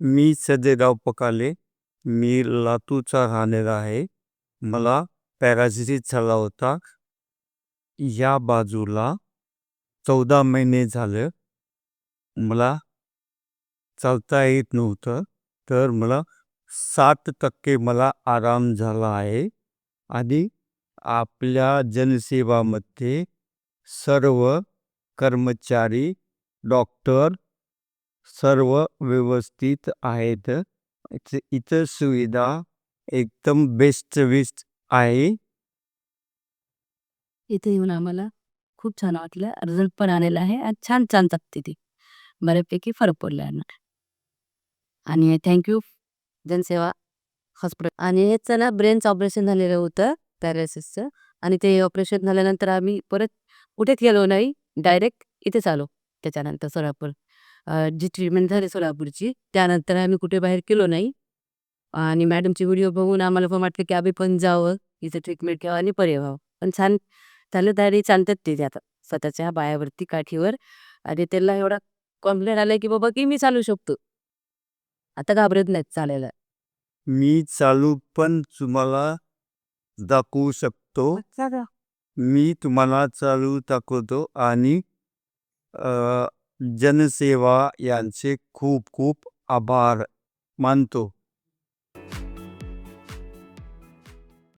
मी सदेगाव पकाले. मी लातूरचा राहणारा आहे. मला पॅरासिसिस झाला होता. या बाजूला चौदा महिने झालं. मला चालता येत नव्हतं. तर मला साठ टक्के मला आराम झाला आहे. आणि आपल्या जनसेवामध्ये सर्व कर्मचारी डॉक्टर सर्व व्यवस्थित आहेत. इथं इतर सुविधा एकदम बेस्ट बेस्ट आहे. इथे येऊन आम्हाला खूप छान वाटलं. रिझल्ट पण आलेला आहे आणि छान छान चालते ती बऱ्यापैकी फरक पडला आणि थँक्यू जनसेवा हॉस्पिटल आणि याचं ना ब्रेनचं ऑपरेशन झालेलं होतं पॅरालिसिसचं आणि ते ऑपरेशन झाल्यानंतर आम्ही परत कुठेच गेलो नाही. डायरेक्ट इथेच आलो. त्याच्यानंतर सोलापूर. जी ट्रीटमेंट झाली सोलापूरची त्यानंतर आम्ही कुठे बाहेर गेलो नाही. आणि मॅडमची व्हिडिओ बघून आम्हाला पण वाटलं की आम्ही पण जावं इथे ट्रीटमेंट घ्यावं आणि बरे व्हावं. पण छान झालं तयारी चालतात ते आता स्वतःच्या पायावरती काठीवर. आणि त्याला एवढा कॉन्फिडंट आलाय की बाबा की मी चालू शकतो. आता घाबरत नाहीत चालायला. मी चालू पण तुम्हाला दाखवू शकतो. मी तुम्हाला चालू दाखवतो आणि जनसेवा यांचे खूप खूप आभार मानतो.